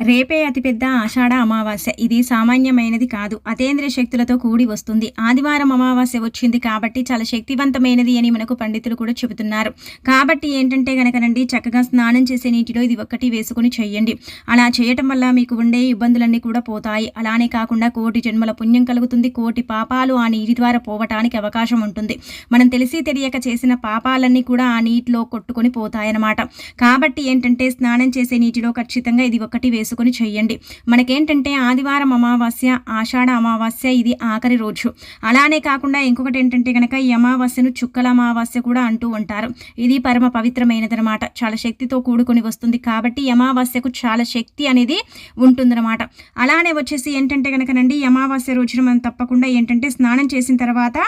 రేపే అతిపెద్ద ఆషాఢ అమావాస్య. ఇది సామాన్యమైనది కాదు. అతేంద్రియ శక్తులతో కూడి వస్తుంది. ఆదివారం అమావాస్య వచ్చింది కాబట్టి చాలా శక్తివంతమైనది అని మనకు పండితులు కూడా చెబుతున్నారు. కాబట్టి ఏంటంటే కనుకనండి చక్కగా స్నానం చేసే నీటిలో ఇది ఒక్కటి వేసుకుని చేయండి. అలా చేయటం వల్ల మీకు ఉండే ఇబ్బందులన్నీ కూడా పోతాయి. అలానే కాకుండా కోటి జన్మల పుణ్యం కలుగుతుంది. కోటి పాపాలు ఆ నీటి ద్వారా పోవటానికి అవకాశం ఉంటుంది. మనం తెలిసి తెలియక చేసిన పాపాలన్నీ కూడా ఆ నీటిలో కొట్టుకొని పోతాయన్నమాట. కాబట్టి ఏంటంటే స్నానం చేసే నీటిలో ఖచ్చితంగా ఇది ఒక్కటి చేసుకుని చెయ్యండి. మనకేంటంటే ఆదివారం అమావాస్య ఆషాఢ అమావాస్య ఇది ఆఖరి రోజు. అలానే కాకుండా ఇంకొకటి ఏంటంటే కనుక ఈ అమావాస్యను చుక్కల అమావాస్య కూడా అంటూ ఉంటారు. ఇది పరమ పవిత్రమైనదనమాట. చాలా శక్తితో కూడుకొని వస్తుంది కాబట్టి అమావాస్యకు చాలా శక్తి అనేది ఉంటుందన్నమాట అలానే వచ్చేసి ఏంటంటే కనుకనండి అమావాస్య రోజున మనం తప్పకుండా ఏంటంటే స్నానం చేసిన తర్వాత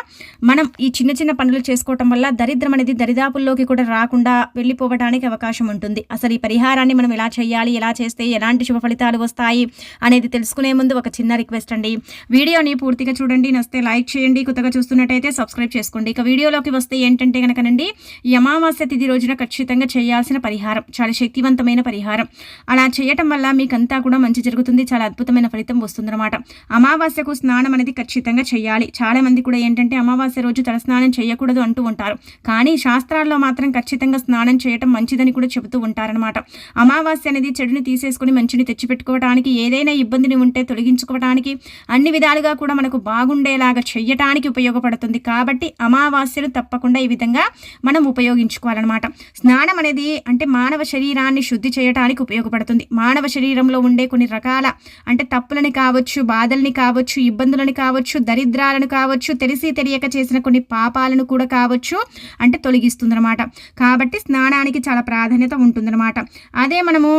మనం ఈ చిన్న చిన్న పనులు చేసుకోవటం వల్ల దరిద్రం అనేది దరిదాపుల్లోకి కూడా రాకుండా వెళ్ళిపోవడానికి అవకాశం ఉంటుంది. అసలు ఈ పరిహారాన్ని మనం ఎలా చేయాలి ఎలా చేస్తే ఎలాంటి శుభ ఫలితాలు వస్తాయి అనేది తెలుసుకునే ముందు ఒక చిన్న రిక్వెస్ట్ అండి. వీడియోని పూర్తిగా చూడండి నస్తే లైక్ చేయండి కొత్తగా చూస్తున్నట్టయితే సబ్స్క్రైబ్ చేసుకోండి. ఇక వీడియోలోకి వస్తే ఏంటంటే కనుకనండి ఈ అమావాస్య తిథి రోజున ఖచ్చితంగా చేయాల్సిన పరిహారం చాలా శక్తివంతమైన పరిహారం. అలా చేయటం వల్ల మీకంతా కూడా మంచి జరుగుతుంది చాలా అద్భుతమైన ఫలితం వస్తుందన్నమాట. అమావాస్యకు స్నానం అనేది ఖచ్చితంగా చేయాలి. చాలా మంది కూడా ఏంటంటే అమావాస్య రోజు తలస్నానం చేయకూడదు అంటూ ఉంటారు. కానీ శాస్త్రాల్లో మాత్రం ఖచ్చితంగా స్నానం చేయటం మంచిదని కూడా చెబుతూ ఉంటారనమాట అమావాస్య అనేది చెడుని తీసేసుకుని మంచిని తెచ్చిపెట్టుకోవడానికి ఏదైనా ఇబ్బందిని ఉంటే తొలగించుకోవడానికి అన్ని విధాలుగా కూడా మనకు బాగుండేలాగా చెయ్యటానికి ఉపయోగపడుతుంది. కాబట్టి అమావాస్యను తప్పకుండా ఈ విధంగా మనం ఉపయోగించుకోవాలన్నమాట. స్నానం అనేది అంటే మానవ శరీరాన్ని శుద్ధి చేయడానికి ఉపయోగపడుతుంది. మానవ శరీరంలో ఉండే కొన్ని రకాల అంటే తప్పులని కావచ్చు బాధల్ని కావచ్చు ఇబ్బందులని కావచ్చు దరిద్రాలను కావచ్చు తెలిసి తెలియక చేసిన కొన్ని పాపాలను కూడా కావచ్చు అంటే తొలగిస్తుందన్నమాట. కాబట్టి స్నానానికి చాలా ప్రాధాన్యత ఉంటుందన్నమాట. అదే మనము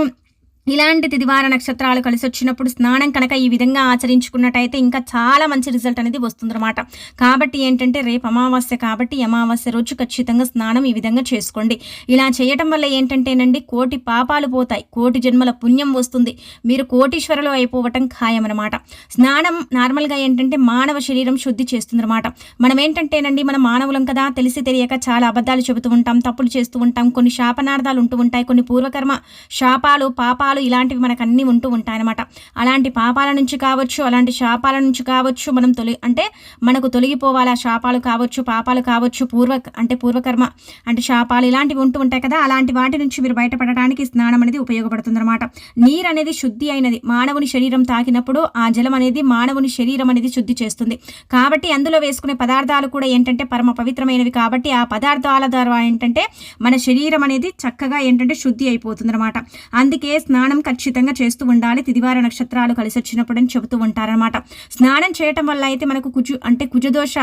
ఇలాంటి తిదివార నక్షత్రాలు కలిసి వచ్చినప్పుడు స్నానం కనుక ఈ విధంగా ఆచరించుకున్నట్టయితే ఇంకా చాలా మంచి రిజల్ట్ అనేది వస్తుందన్నమాట. కాబట్టి ఏంటంటే రేపు అమావాస్య కాబట్టి అమావాస్య రోజు ఖచ్చితంగా స్నానం ఈ విధంగా చేసుకోండి. ఇలా చేయటం వల్ల ఏంటంటేనండి కోటి పాపాలు పోతాయి. కోటి జన్మల పుణ్యం వస్తుంది. మీరు కోటీశ్వరులు అయిపోవటం ఖాయమన్నమాట. స్నానం నార్మల్గా ఏంటంటే మానవ శరీరం శుద్ధి చేస్తుందన్నమాట. మనం ఏంటంటేనండి మన మానవులం కదా తెలిసి తెలియక చాలా అబద్ధాలు చెబుతూ ఉంటాం తప్పులు చేస్తూ ఉంటాం కొన్ని శాపనార్థాలు ఉంటూ ఉంటాయి కొన్ని పూర్వకర్మ శాపాలు పాపాలు పాపాలు ఇలాంటివి మనకు అన్నీ ఉంటూ ఉంటాయన్నమాట. అలాంటి పాపాల నుంచి కావచ్చు అలాంటి శాపాల నుంచి కావచ్చు మనం తొలి అంటే మనకు తొలగిపోవాలి ఆ శాపాలు కావచ్చు పాపాలు కావచ్చు పూర్వ అంటే పూర్వకర్మ అంటే శాపాలు ఇలాంటివి ఉంటూ ఉంటాయి కదా అలాంటి వాటి నుంచి మీరు బయటపడడానికి స్నానం అనేది ఉపయోగపడుతుంది అనమాట నీరు అనేది శుద్ధి అయినది. మానవుని శరీరం తాకినప్పుడు ఆ జలం అనేది మానవుని శరీరం అనేది శుద్ధి చేస్తుంది. కాబట్టి అందులో వేసుకునే పదార్థాలు కూడా ఏంటంటే పరమ పవిత్రమైనవి. కాబట్టి ఆ పదార్థాల ద్వారా ఏంటంటే మన శరీరం అనేది చక్కగా ఏంటంటే శుద్ధి అయిపోతుంది అనమాట అందుకే స్నానం స్నానం ఖచ్చితంగా చేస్తూ ఉండాలి. తిదివార నక్షత్రాలు కలిసి వచ్చినప్పుడు అని చెబుతూ ఉంటారనమాట స్నానం చేయటం వల్ల అయితే మనకు కుజు అంటే కుజదోష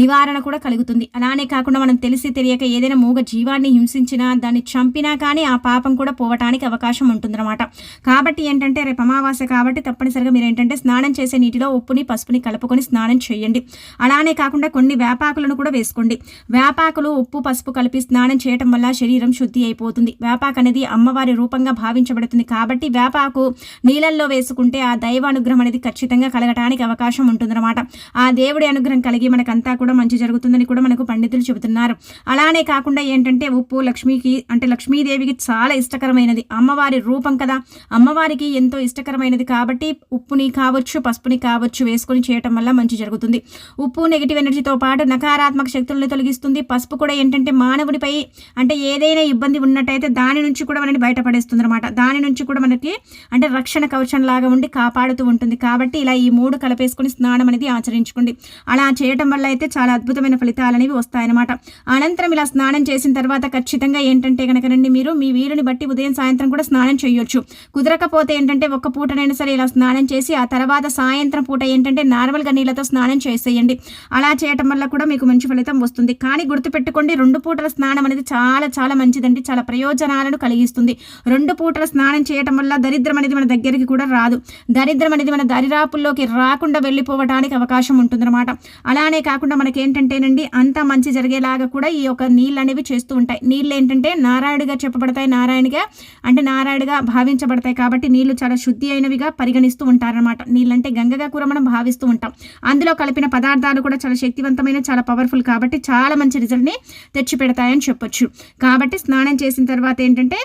నివారణ కూడా కలుగుతుంది. అలానే కాకుండా మనం తెలిసి తెలియక ఏదైనా మూగ జీవాన్ని హింసించినా దాన్ని చంపినా కానీ ఆ పాపం కూడా పోవటానికి అవకాశం ఉంటుందన్నమాట. కాబట్టి ఏంటంటే రేపు అమావాస్య కాబట్టి తప్పనిసరిగా మీరు ఏంటంటే స్నానం చేసే నీటిలో ఉప్పుని పసుపుని కలుపుకొని స్నానం చేయండి. అలానే కాకుండా కొన్ని వేపాకులను కూడా వేసుకోండి. వేపాకులు ఉప్పు పసుపు కలిపి స్నానం చేయటం వల్ల శరీరం శుద్ధి అయిపోతుంది. వేపాకు అనేది అమ్మవారి రూపంగా భావించబడుతుంది కాబట్టి వేపాకు నీళ్ళల్లో వేసుకుంటే ఆ దైవ అనుగ్రహం అనేది ఖచ్చితంగా కలగటానికి అవకాశం ఉంటుందన్నమాట. ఆ దేవుడి అనుగ్రహం కలిగి మనకంతా కూడా మంచి జరుగుతుందని కూడా మనకు పండితులు చెబుతున్నారు. అలానే కాకుండా ఏంటంటే ఉప్పు లక్ష్మికి అంటే లక్ష్మీదేవికి చాలా ఇష్టకరమైనది. అమ్మవారి రూపం కదా. అమ్మవారికి ఎంతో ఇష్టకరమైనది కాబట్టి ఉప్పుని కావచ్చు పసుపుని కావచ్చు వేసుకొని చేయటం వల్ల మంచి జరుగుతుంది. ఉప్పు నెగిటివ్ ఎనర్జీతో పాటు నకారాత్మక శక్తులను తొలగిస్తుంది. పసుపు కూడా ఏంటంటే మానవుడిపై అంటే ఏదైనా ఇబ్బంది ఉన్నట్టయితే దాని నుంచి కూడా మనని బయటపడేస్తుంది అనమాట దాని నుంచి కూడా మనకి అంటే రక్షణ కవచం లాగా ఉండి కాపాడుతూ ఉంటుంది. కాబట్టి ఇలా ఈ మూడు కలిపేసుకుని స్నానం అనేది ఆచరించుకోండి. అలా చేయటం వల్ల అయితే చాలా అద్భుతమైన ఫలితాలు అనేవి వస్తాయన్నమాట. అనంతరం ఇలా స్నానం చేసిన తర్వాత ఖచ్చితంగా ఏంటంటే కనుకనండి మీరు మీ వీరుని బట్టి ఉదయం సాయంత్రం కూడా స్నానం చేయొచ్చు. కుదరకపోతే ఏంటంటే ఒక్క పూటనైనా సరే ఇలా స్నానం చేసి ఆ తర్వాత సాయంత్రం పూట ఏంటంటే నార్మల్గా నీళ్ళతో స్నానం చేసేయండి. అలా చేయటం వల్ల కూడా మీకు మంచి ఫలితం వస్తుంది. కానీ గుర్తుపెట్టుకోండి రెండు పూటల స్నానం అనేది చాలా చాలా మంచిదండి. చాలా ప్రయోజనాలను కలిగిస్తుంది. రెండు పూటల స్నానం చేయటం వల్ల దరిద్రం అనేది మన దగ్గరికి కూడా రాదు. దరిద్రం అనేది మన దరిరాపుల్లోకి రాకుండా వెళ్ళిపోవడానికి అవకాశం ఉంటుందన్నమాట. అలానే కాకుండా మనకి ఏంటంటేనండి అంత మంచి జరిగేలాగా కూడా ఈ యొక్క నీళ్ళు అనేవి చేస్తూ ఉంటాయి. నీళ్ళు ఏంటంటే నారాయణగా చెప్పబడతాయి నారాయణగా అంటే నారాయణగా భావించబడతాయి కాబట్టి నీళ్ళు చాలా శుద్ధి అయినవిగా పరిగణిస్తూ ఉంటారనమాట నీళ్ళంటే గంగగా కూడా మనం భావిస్తూ ఉంటాం. అందులో కలిపిన పదార్థాలు కూడా చాలా శక్తివంతమైన చాలా పవర్ఫుల్ కాబట్టి చాలా మంచి రిజల్ట్ని తెచ్చిపెడతాయని చెప్పొచ్చు. కాబట్టి స్నానం చేసిన తర్వాత ఏంటంటే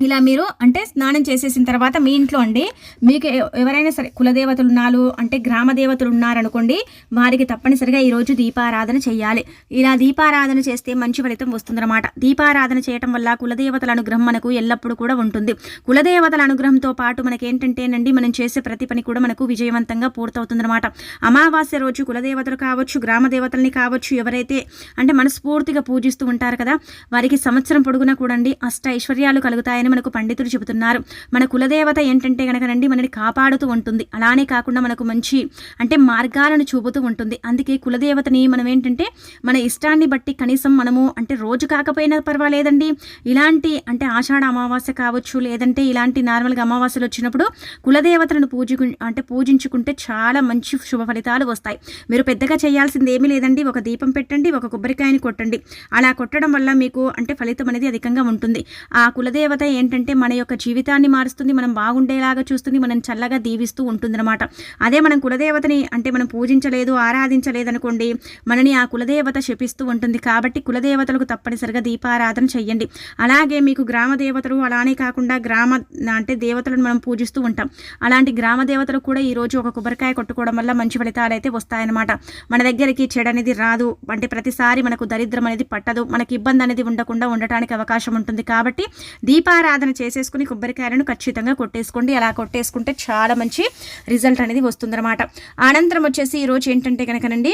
ఇలా మీరు అంటే స్నానం చేసేసిన తర్వాత మీ ఇంట్లో అండి మీకు ఎవరైనా సరే కులదేవతలు ఉన్నారు అంటే గ్రామ దేవతలు ఉన్నారనుకోండి వారికి తప్పనిసరిగా ఈరోజు దీపారాధన చేయాలి. ఇలా దీపారాధన చేస్తే మంచి ఫలితం వస్తుందన్నమాట. దీపారాధన చేయటం వల్ల కులదేవతల అనుగ్రహం మనకు ఎల్లప్పుడూ కూడా ఉంటుంది. కులదేవతల అనుగ్రహంతో పాటు మనకేంటంటేనండి మనం చేసే ప్రతి పని కూడా మనకు విజయవంతంగా పూర్తవుతుందన్నమాట. అమావాస్య రోజు కులదేవతలు కావచ్చు గ్రామ దేవతల్ని కావచ్చు ఎవరైతే అంటే మనస్ఫూర్తిగా పూజిస్తూ ఉంటారు కదా వారికి సంవత్సరం పొడుగునా కూడండి అష్ట ఐశ్వర్యాలు కలుగుతాయని మనకు పండితులు చెబుతున్నారు. మన కులదేవత ఏంటంటే కనుకనండి మనని కాపాడుతూ ఉంటుంది. అలానే కాకుండా మనకు మంచి అంటే మార్గాలను చూపుతూ ఉంటుంది. అందుకే కులదేవతని మనం ఏంటంటే మన ఇష్టాన్ని బట్టి కనీసం మనము అంటే రోజు కాకపోయినా పర్వాలేదండి. ఇలాంటి అంటే ఆషాఢ అమావాస్య కావచ్చు లేదంటే ఇలాంటి నార్మల్గా అమావాస్యలు వచ్చినప్పుడు కులదేవతలను పూజకు అంటే పూజించుకుంటే చాలా మంచి శుభ ఫలితాలు వస్తాయి. మీరు పెద్దగా చేయాల్సింది ఏమీ లేదండి. ఒక దీపం పెట్టండి ఒక కొబ్బరికాయని కొట్టండి. అలా కొట్టడం వల్ల మీకు అంటే ఫలితం అనేది అధికంగా ఉంటుంది. ఆ కులదేవత ఏంటంటే మన యొక్క జీవితాన్ని మారుస్తుంది మనం బాగుండేలాగా చూస్తుంది మనం చల్లగా దీవిస్తూ ఉంటుందన్నమాట. అదే మనం కులదేవతని అంటే మనం పూజించలేదు ఆరాధించలేదు అనుకోండి మనని ఆ కులదేవత శపిస్తూ ఉంటుంది. కాబట్టి కులదేవతలకు తప్పనిసరిగా దీపారాధన చెయ్యండి. అలాగే మీకు గ్రామ దేవతలు అలానే కాకుండా గ్రామ అంటే దేవతలను మనం పూజిస్తూ ఉంటాం. అలాంటి గ్రామ దేవతలు కూడా ఈ రోజు ఒక కొబ్బరికాయ కొట్టుకోవడం వల్ల మంచి ఫలితాలు అయితే వస్తాయన్నమాట. మన దగ్గరికి చెడు అనేది రాదు. అంటే ప్రతిసారి మనకు దరిద్రం అనేది పట్టదు. మనకి ఇబ్బంది అనేది ఉండకుండా ఉండటానికి అవకాశం ఉంటుంది. కాబట్టి దీపారా దీపారాధన చేసేసుకుని కొబ్బరికాయలను ఖచ్చితంగా కొట్టేసుకోండి. అలా కొట్టేసుకుంటే చాలా మంచి రిజల్ట్ అనేది వస్తుందన్నమాట. అనంతరం వచ్చేసి ఈరోజు ఏంటంటే కనుకనండి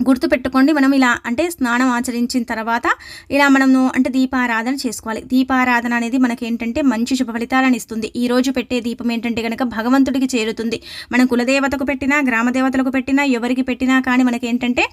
గుర్తుపెట్టుకోండి మనం ఇలా అంటే స్నానం ఆచరించిన తర్వాత ఇలా మనము అంటే దీపారాధన చేసుకోవాలి. దీపారాధన అనేది మనకి ఏంటంటే మంచి శుభ ఫలితాలను ఇస్తుంది. ఈ రోజు పెట్టే దీపం ఏంటంటే కనుక భగవంతుడికి చేరుతుంది. మనం కులదేవతకు పెట్టినా గ్రామ దేవతలకు పెట్టినా ఎవరికి పెట్టినా కానీ మనకి ఏంటంటే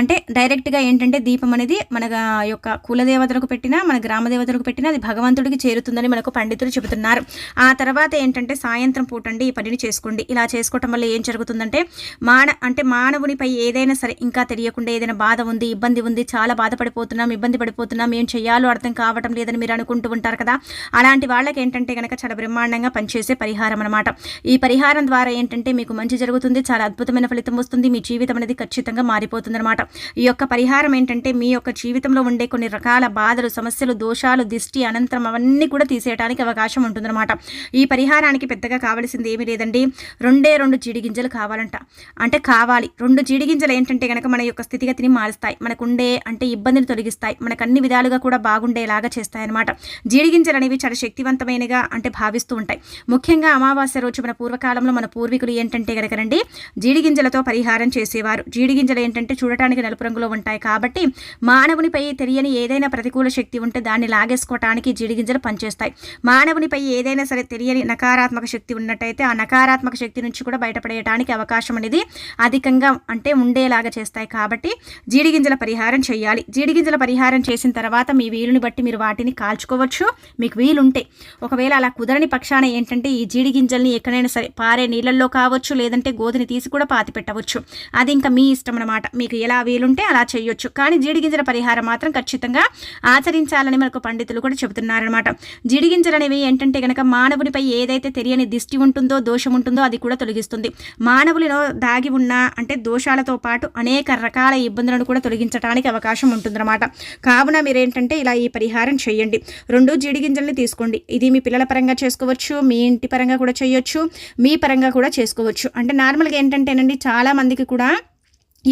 అంటే డైరెక్ట్గా ఏంటంటే దీపం అనేది మన యొక్క కులదేవతలకు పెట్టినా మన గ్రామ దేవతలకు పెట్టినా అది భగవంతుడికి చేరుతుందని మనకు పండితులు చెబుతున్నారు. ఆ తర్వాత ఏంటంటే సాయంత్రం పూటండి ఈ పనిని చేసుకోండి. ఇలా చేసుకోవటం వల్ల ఏం జరుగుతుందంటే మాన అంటే మానవునిపై ఏదైనా సరే ఇంకా తెలియకుండా ఏదైనా బాధ ఉంది ఇబ్బంది ఉంది చాలా బాధపడిపోతున్నాం ఇబ్బంది పడిపోతున్నాం ఏం చేయాలో అర్థం కావటం లేదని మీరు అనుకుంటూ ఉంటారు కదా? అలాంటి వాళ్ళకి ఏంటంటే కనుక చాలా బ్రహ్మాండంగా పనిచేసే పరిహారం అనమాట ఈ పరిహారం ద్వారా ఏంటంటే మీకు మంచి జరుగుతుంది చాలా అద్భుతమైన ఫలితం వస్తుంది మీ జీవితం అనేది ఖచ్చితంగా మారిపోతుంది అనమాట ఈ యొక్క పరిహారం ఏంటంటే మీ యొక్క జీవితంలో ఉండే కొన్ని రకాల బాధలు సమస్యలు దోషాలు దిష్టి అనంతరం అవన్నీ కూడా తీసేయడానికి అవకాశం ఉంటుందన్నమాట. ఈ పరిహారానికి పెద్దగా కావాల్సింది ఏమీ లేదండి. రెండే రెండు జీడిగింజలు కావాలంట. అంటే కావాలి. రెండు జీడిగింజలు ఏంటంటే కనుక మన యొక్క స్థితిగతిని మారుస్తాయి. మనకుండే అంటే ఇబ్బందిని తొలగిస్తాయి. మనకు అన్ని విధాలుగా కూడా బాగుండేలాగా చేస్తాయి అనమాట జీడి గింజలు అనేవి చాలా శక్తివంతమైనగా అంటే భావిస్తూ ఉంటాయి. ముఖ్యంగా అమావాస్య రోజు మన పూర్వకాలంలో మన పూర్వీకులు ఏంటంటే కనుకనండి జీడి గింజలతో పరిహారం చేసేవారు. జీడి గింజలు ఏంటంటే చూడటానికి నలుపు రంగులో ఉంటాయి కాబట్టి మానవునిపై తెలియని ఏదైనా ప్రతికూల శక్తి ఉంటే దాన్ని లాగేసుకోవటానికి జీడి గింజలు పనిచేస్తాయి. మానవునిపై ఏదైనా సరే తెలియని నకారాత్మక శక్తి ఉన్నట్టయితే ఆ నకారాత్మక శక్తి నుంచి కూడా బయటపడేయడానికి అవకాశం అనేది అధికంగా అంటే ఉండేలాగా చేస్తాయి. కాబట్టి జీడి గింజల పరిహారం చేయాలి. జీడి గింజల పరిహారం చేసిన తర్వాత మీ వీలుని బట్టి మీరు వాటిని కాల్చుకోవచ్చు. మీకు వీలుంటే. ఒకవేళ అలా కుదరని పక్షాన ఏంటంటే ఈ జీడి గింజల్ని ఎక్కడైనా సరే పారే నీళ్ళల్లో కావచ్చు లేదంటే గోధుని తీసి కూడా పాతి పెట్టవచ్చు. అది ఇంకా మీ ఇష్టం అనమాట మీకు ఎలా వీలుంటే అలా చేయొచ్చు. కానీ జీడి గింజల పరిహారం మాత్రం ఖచ్చితంగా ఆచరించాలని మనకు పండితులు కూడా చెబుతున్నారనమాట జీడి గింజలు అనేవి ఏంటంటే కనుక మానవునిపై ఏదైతే తెలియని దిష్టి ఉంటుందో దోషం ఉంటుందో అది కూడా తొలగిస్తుంది. మానవులలో దాగి ఉన్న అంటే దోషాలతో పాటు అనేక రకాల ఇబ్బందులను కూడా తొలగించడానికి అవకాశం ఉంటుందన్నమాట. కావున మీరేంటంటే ఇలా ఈ పరిహారం చేయండి. రెండు జీడి గింజల్ని తీసుకోండి. ఇది మీ పిల్లల పరంగా చేసుకోవచ్చు మీ ఇంటి పరంగా కూడా చేయొచ్చు మీ పరంగా కూడా చేసుకోవచ్చు. అంటే నార్మల్గా ఏంటంటేనండి చాలా మందికి కూడా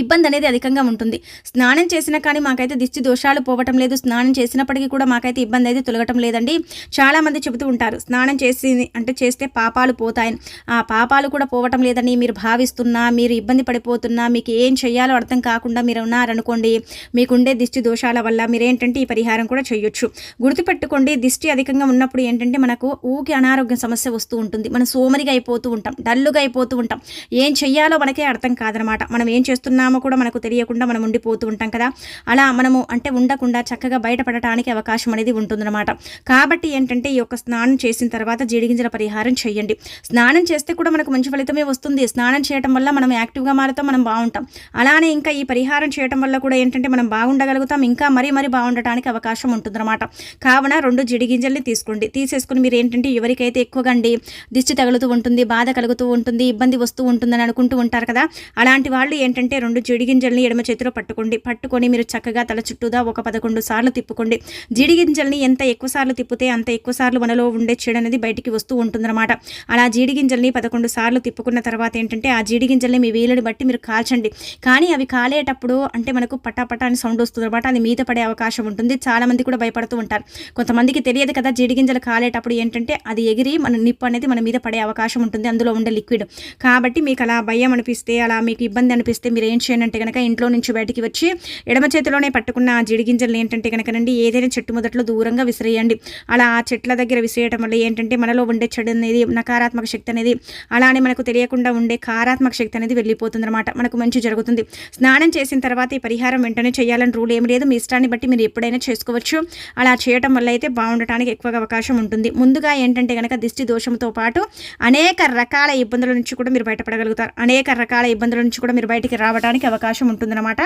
ఇబ్బంది అనేది అధికంగా ఉంటుంది. స్నానం చేసినా కానీ మాకైతే దిష్టి దోషాలు పోవటం లేదు. స్నానం చేసినప్పటికీ కూడా మాకైతే ఇబ్బంది అయితే తొలగటం లేదండి. చాలామంది చెబుతూ ఉంటారు స్నానం చేసి అంటే చేస్తే పాపాలు పోతాయని. ఆ పాపాలు కూడా పోవటం లేదని మీరు భావిస్తున్నా మీరు ఇబ్బంది పడిపోతున్నా మీకు ఏం చేయాలో అర్థం కాకుండా మీరు ఉన్నారనుకోండి మీకుండే దిష్టి దోషాల వల్ల మీరేంటంటే ఈ పరిహారం కూడా చేయొచ్చు గుర్తుపెట్టుకోండి దిష్టి అధికంగా ఉన్నప్పుడు ఏంటంటే మనకు ఊకి అనారోగ్య సమస్య వస్తూ ఉంటుంది. మనం సోమరిగా అయిపోతూ ఉంటాం డల్లుగా అయిపోతూ ఉంటాం. ఏం చెయ్యాలో మనకే అర్థం కాదనమాట. మనం ఏం ఉన్నామో కూడా మనకు తెలియకుండా మనం ఉండిపోతూ ఉంటాం కదా. అలా మనము అంటే ఉండకుండా చక్కగా బయటపడటానికి అవకాశం అనేది ఉంటుందన్నమాట. కాబట్టి ఏంటంటే ఈ యొక్క స్నానం చేసిన తర్వాత జీడిగింజల పరిహారం చేయండి. స్నానం చేస్తే కూడా మనకు మంచి ఫలితమే వస్తుంది. స్నానం చేయటం వల్ల మనం యాక్టివ్గా మారుతాం మనం బాగుంటాం. అలానే ఇంకా ఈ పరిహారం చేయటం వల్ల కూడా ఏంటంటే మనం బాగుండగలుగుతాం. ఇంకా మరీ మరీ బాగుండటానికి అవకాశం ఉంటుందన్నమాట. కావున రెండు జిడిగింజల్ని తీసుకోండి. తీసేసుకుని మీరు ఏంటంటే ఎవరికైతే ఎక్కువగా అండి దిష్టి తగులుతూ ఉంటుంది బాధ కలుగుతూ ఉంటుంది ఇబ్బంది వస్తూ ఉంటుందని అనుకుంటూ ఉంటారు కదా. అలాంటి వాళ్ళు ఏంటంటే రెండు పదకొండు జిడిగింజల్ని ఎడమ చేతిలో పట్టుకోండి. పట్టుకొని మీరు చక్కగా తల చుట్టూదా ఒక పదకొండు సార్లు తిప్పుకోండి. జీడిగింజల్ని ఎంత ఎక్కువ సార్లు తిప్పితే అంత ఎక్కువ సార్లు మనలో ఉండే చెడు అనేది బయటికి వస్తూ ఉంటుందన్నమాట. అలా జీడిగింజల్ని పదకొండు సార్లు తిప్పుకున్న తర్వాత ఏంటంటే ఆ జీడిగింజల్ని మీ వీలుని బట్టి మీరు కాల్చండి. కానీ అవి కాలేటప్పుడు అంటే మనకు పటాపటా అని సౌండ్ వస్తుంది అనమాట అది మీద పడే అవకాశం ఉంటుంది. చాలామంది కూడా భయపడుతూ ఉంటారు. కొంతమందికి తెలియదు కదా జీడిగింజలు కాలేటప్పుడు ఏంటంటే అది ఎగిరి మన నిప్పు అనేది మన మీద పడే అవకాశం ఉంటుంది. అందులో ఉండే లిక్విడ్. కాబట్టి మీకు అలా భయం అనిపిస్తే అలా మీకు ఇబ్బంది అనిపిస్తే మీరు ఏం చేయనంటే కనుక ఇంట్లో నుంచి బయటికి వచ్చి ఎడమ చేతిలోనే పట్టుకున్న జిడిగింజలు జీడిగింజలు ఏంటంటే కనుకనండి ఏదైనా చెట్టు మొదట్లో దూరంగా విసిరేయండి. అలా ఆ చెట్ల దగ్గర విసిరేయటం వల్ల ఏంటంటే మనలో ఉండే చెడు అనేది నకారాత్మక శక్తి అనేది అలానే మనకు తెలియకుండా ఉండే కారాత్మక శక్తి అనేది వెళ్ళిపోతుంది అనమాట మనకు మంచి జరుగుతుంది. స్నానం చేసిన తర్వాత ఈ పరిహారం వెంటనే చేయాలని రూల్ ఏం లేదు. మీ ఇష్టాన్ని బట్టి మీరు ఎప్పుడైనా చేసుకోవచ్చు. అలా చేయటం వల్ల అయితే బాగుండటానికి ఎక్కువగా అవకాశం ఉంటుంది. ముందుగా ఏంటంటే కనుక దిష్టి దోషంతో పాటు అనేక రకాల ఇబ్బందుల నుంచి కూడా మీరు బయటపడగలుగుతారు. అనేక రకాల ఇబ్బందుల నుంచి కూడా మీరు బయటికి రావడానికి అవకాశం ఉంటుందన్నమాట.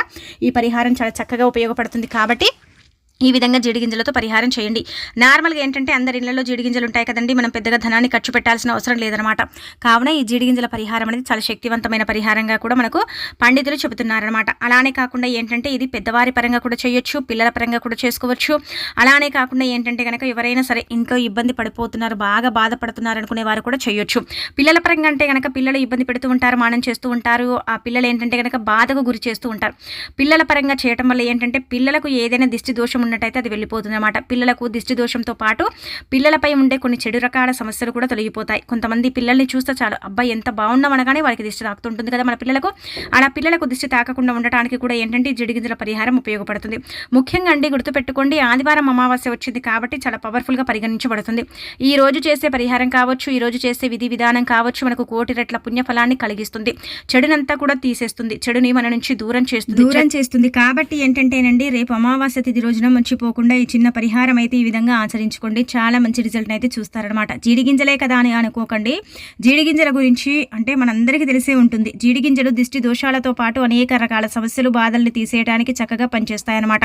ఈ పరిహారం చాలా చక్కగా ఉపయోగపడుతుంది కాబట్టి ఈ విధంగా జీడిగింజలతో పరిహారం చేయండి. నార్మల్గా ఏంటంటే అందరి ఇళ్ళలో జీడిగింజలు ఉంటాయి కదండి. మనం పెద్దగా ధనాన్ని ఖర్చు పెట్టాల్సిన అవసరం లేదనమాట. కావున ఈ జీడిగింజల పరిహారం అనేది చాలా శక్తివంతమైన పరిహారంగా కూడా మనకు పండితులు చెబుతున్నారనమాట. అలానే కాకుండా ఏంటంటే ఇది పెద్దవారి పరంగా కూడా చేయొచ్చు పిల్లల పరంగా కూడా చేసుకోవచ్చు. అలానే కాకుండా ఏంటంటే కనుక ఎవరైనా సరే ఇంట్లో ఇబ్బంది పడిపోతున్నారు బాగా బాధపడుతున్నారు అనుకునే వారు కూడా చేయొచ్చు. పిల్లల పరంగా అంటే కనుక పిల్లలు ఇబ్బంది పెడుతూ ఉంటారు మానం చేస్తూ ఉంటారు. ఆ పిల్లలు ఏంటంటే కనుక బాధకు గురి చేస్తూ ఉంటారు. పిల్లల పరంగా చేయటం వల్ల ఏంటంటే పిల్లలకు ఏదైనా దిష్టి దోషం ఉన్నట్టయితే అది వెళ్ళిపోతుంది అనమాట పిల్లలకు దిష్టి దోషంతో పాటు పిల్లలపై ఉండే కొన్ని చెడు రకాల సమస్యలు కూడా తొలగిపోతాయి. కొంతమంది పిల్లల్ని చూస్తే చాలు అబ్బాయి ఎంత బాగున్నాం అనగానే వారికి దిష్టి తాకుతుంటుంది కదా. మన పిల్లలకు అలా పిల్లలకు దిష్టి తాకకుండా ఉండటానికి కూడా ఏంటంటే జిడిగింజల పరిహారం ఉపయోగపడుతుంది. ముఖ్యంగా అండి గుర్తుపెట్టుకోండి ఆదివారం అమావాస్య వచ్చింది కాబట్టి చాలా పవర్ఫుల్గా పరిగణించబడుతుంది. ఈ రోజు చేసే పరిహారం కావచ్చు ఈ రోజు చేసే విధి విధానం కావచ్చు మనకు కోటి రెట్ల పుణ్యఫలాన్ని కలిగిస్తుంది. చెడునంతా కూడా తీసేస్తుంది. చెడుని మన నుంచి దూరం చేస్తుంది. దూరం చేస్తుంది. కాబట్టి ఏంటంటేనండి రేపు అమావాస్య తిథి రోజున మర్చిపోకుండా ఈ చిన్న పరిహారం అయితే ఈ విధంగా ఆచరించుకోండి. చాలా మంచి రిజల్ట్ అయితే చూస్తారనమాట జీడిగింజలే కదా అని అనుకోకండి. జీడిగింజల గురించి అంటే మనందరికీ తెలిసే ఉంటుంది. జీడిగింజలు దిష్టి దోషాలతో పాటు అనేక రకాల సమస్యలు బాధల్ని తీసేయడానికి చక్కగా పనిచేస్తాయన్నమాట.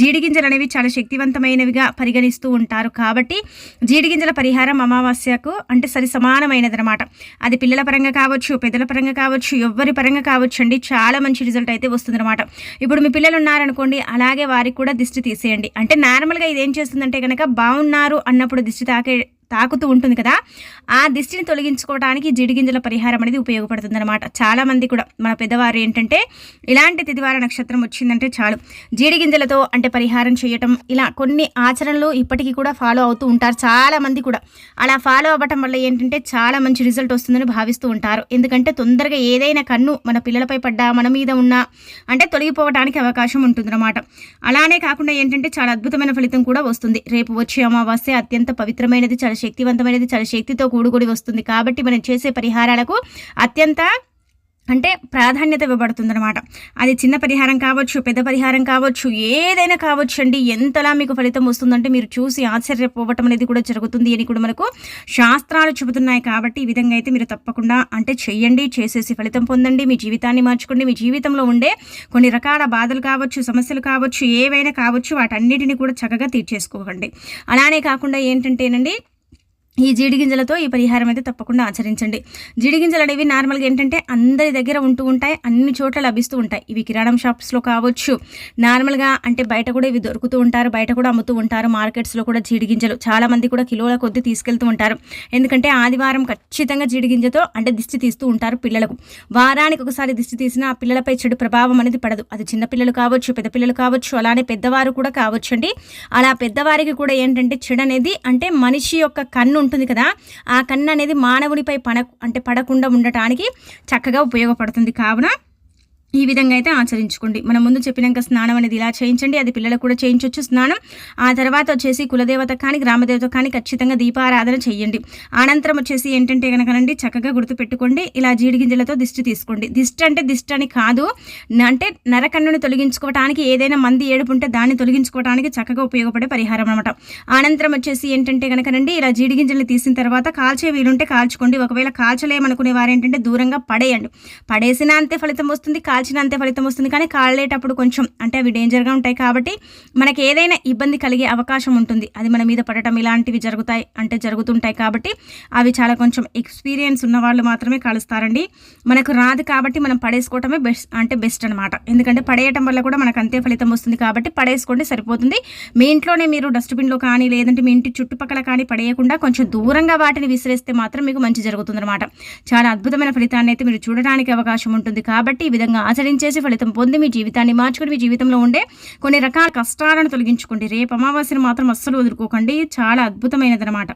జీడిగింజలు అనేవి చాలా శక్తివంతమైనవిగా పరిగణిస్తూ ఉంటారు కాబట్టి జీడిగింజల పరిహారం అమావాస్యకు అంటే సరి సమానమైనది అనమాట అది పిల్లల పరంగా కావచ్చు పెద్దల పరంగా కావచ్చు ఎవ్వరి పరంగా కావచ్చు అండి చాలా మంచి రిజల్ట్ అయితే వస్తుందన్నమాట. ఇప్పుడు మీ పిల్లలు ఉన్నారనుకోండి అలాగే వారికి కూడా దిష్టి తీసేయండి. అంటే నార్మల్గా ఇది ఏం చేస్తుందంటే కనుక బాగున్నారు అన్నప్పుడు దిష్టి తాకే తాకుతూ ఉంటుంది కదా. ఆ దిష్టిని తొలగించుకోవడానికి జిడిగింజల పరిహారం అనేది ఉపయోగపడుతుంది అనమాట చాలామంది కూడా మన పెద్దవారు ఏంటంటే ఇలాంటి తిదివార నక్షత్రం వచ్చిందంటే చాలు. జీడిగింజలతో అంటే పరిహారం చేయటం ఇలా కొన్ని ఆచరణలు ఇప్పటికీ కూడా ఫాలో అవుతూ ఉంటారు. చాలామంది కూడా అలా ఫాలో అవ్వటం వల్ల ఏంటంటే చాలా మంచి రిజల్ట్ వస్తుందని భావిస్తూ ఉంటారు. ఎందుకంటే తొందరగా ఏదైనా కన్ను మన పిల్లలపై పడ్డా మన మీద ఉన్న అంటే తొలగిపోవడానికి అవకాశం ఉంటుందన్నమాట. అలానే కాకుండా ఏంటంటే చాలా అద్భుతమైన ఫలితం కూడా వస్తుంది. రేపు వచ్చే అమావాస్య అత్యంత పవిత్రమైనది చాలా శక్తివంతమైనది చాలా శక్తితో కూడుకొని వస్తుంది. కాబట్టి మనం చేసే పరిహారాలకు అత్యంత అంటే ప్రాధాన్యత ఇవ్వబడుతుందన్నమాట. అది చిన్న పరిహారం కావచ్చు పెద్ద పరిహారం కావచ్చు ఏదైనా కావచ్చు అండి. ఎంతలా మీకు ఫలితం వస్తుందంటే మీరు చూసి ఆశ్చర్యపోవటం అనేది కూడా జరుగుతుంది అని కూడా మనకు శాస్త్రాలు చెబుతున్నాయి. కాబట్టి ఈ విధంగా అయితే మీరు తప్పకుండా అంటే చెయ్యండి చేసేసి ఫలితం పొందండి. మీ జీవితాన్ని మార్చుకోండి. మీ జీవితంలో ఉండే కొన్ని రకాల బాధలు కావచ్చు సమస్యలు కావచ్చు ఏవైనా కావచ్చు వాటన్నిటిని కూడా చక్కగా తీర్చేసుకోకండి. అలానే కాకుండా ఏంటంటేనండి ఈ జీడిగింజలతో ఈ పరిహారం అయితే తప్పకుండా ఆచరించండి. జీడిగింజలు అనేవి నార్మల్గా ఏంటంటే అందరి దగ్గర ఉంటూ ఉంటాయి అన్ని చోట్ల లభిస్తూ ఉంటాయి. ఇవి కిరాణం షాప్స్లో కావచ్చు. నార్మల్గా అంటే బయట కూడా ఇవి దొరుకుతూ ఉంటారు బయట కూడా అమ్ముతూ ఉంటారు. మార్కెట్స్లో కూడా జీడిగింజలు చాలామంది కూడా కిలోల కొద్ది తీసుకెళ్తూ ఉంటారు. ఎందుకంటే ఆదివారం ఖచ్చితంగా జీడిగింజతో అంటే దిష్టి తీస్తూ ఉంటారు పిల్లలకు. వారానికి ఒకసారి దిష్టి తీసినా ఆ పిల్లలపై చెడు ప్రభావం అనేది పడదు. అది చిన్నపిల్లలు కావచ్చు పెద్ద పిల్లలు కావచ్చు అలానే పెద్దవారు కూడా కావచ్చు అండి అలా పెద్దవారికి కూడా ఏంటంటే చెడు అనేది అంటే మనిషి యొక్క కన్ను ఉంటుంది కదా ఆ కన్ను అనేది మానవునిపై పడ అంటే పడకుండా ఉండటానికి చక్కగా ఉపయోగపడుతుంది. కావున ఈ విధంగా అయితే ఆచరించుకోండి. మనం ముందు చెప్పినాక స్నానం అనేది ఇలా చేయించండి. అది పిల్లలకు కూడా చేయించవచ్చు స్నానం. ఆ తర్వాత వచ్చేసి కులదేవత కానీ గ్రామదేవత కానీ ఖచ్చితంగా దీపారాధన చేయండి. అనంతరం వచ్చేసి ఏంటంటే కనుకనండి చక్కగా గుర్తుపెట్టుకోండి. ఇలా జీడిగింజలతో దిష్టి తీసుకోండి. దిష్టి అంటే దిష్టి అని కాదు. అంటే నరకన్నుని తొలగించుకోవడానికి ఏదైనా మంది ఏడుపు ఉంటే దాన్ని తొలగించుకోవడానికి చక్కగా ఉపయోగపడే పరిహారం అనమాట అనంతరం వచ్చేసి ఏంటంటే కనుకనండి ఇలా జీడిగింజలు తీసిన తర్వాత కాల్చే వీలుంటే కాల్చుకోండి. ఒకవేళ కాల్చలేమనుకునే వారు ఏంటంటే దూరంగా పడేయండి. పడేసినా అంతే ఫలితం వస్తుంది. కాల్ కాల్చినంతే ఫలితం వస్తుంది. కానీ కాలేటప్పుడు కొంచెం అంటే అవి డేంజర్గా ఉంటాయి కాబట్టి మనకి ఏదైనా ఇబ్బంది కలిగే అవకాశం ఉంటుంది. అది మన మీద పడటం ఇలాంటివి జరుగుతాయి అంటే జరుగుతుంటాయి కాబట్టి అవి చాలా కొంచెం ఎక్స్పీరియన్స్ ఉన్న వాళ్ళు మాత్రమే కలుస్తారండి. మనకు రాదు కాబట్టి మనం పడేసుకోవటమే బెస్ట్ అంటే బెస్ట్ అనమాట ఎందుకంటే పడేయటం వల్ల కూడా మనకు అంతే ఫలితం వస్తుంది కాబట్టి పడేసుకోండి సరిపోతుంది. మీ ఇంట్లోనే మీరు డస్ట్బిన్లో కానీ లేదంటే మీ ఇంటి చుట్టుపక్కల కానీ పడేయకుండా కొంచెం దూరంగా వాటిని విసిరేస్తే మాత్రం మీకు మంచి జరుగుతుంది అనమాట చాలా అద్భుతమైన ఫలితాన్ని అయితే మీరు చూడడానికి అవకాశం ఉంటుంది కాబట్టి ఈ విధంగా ఆచరించేసి ఫలితం పొంది మీ జీవితాన్ని మార్చుకుని మీ జీవితంలో ఉండే కొన్ని రకాల కష్టాలను తొలగించుకోండి. రేపు అమావాస్యను మాత్రం అస్సలు వదులుకోకండి. చాలా అద్భుతమైనది అనమాట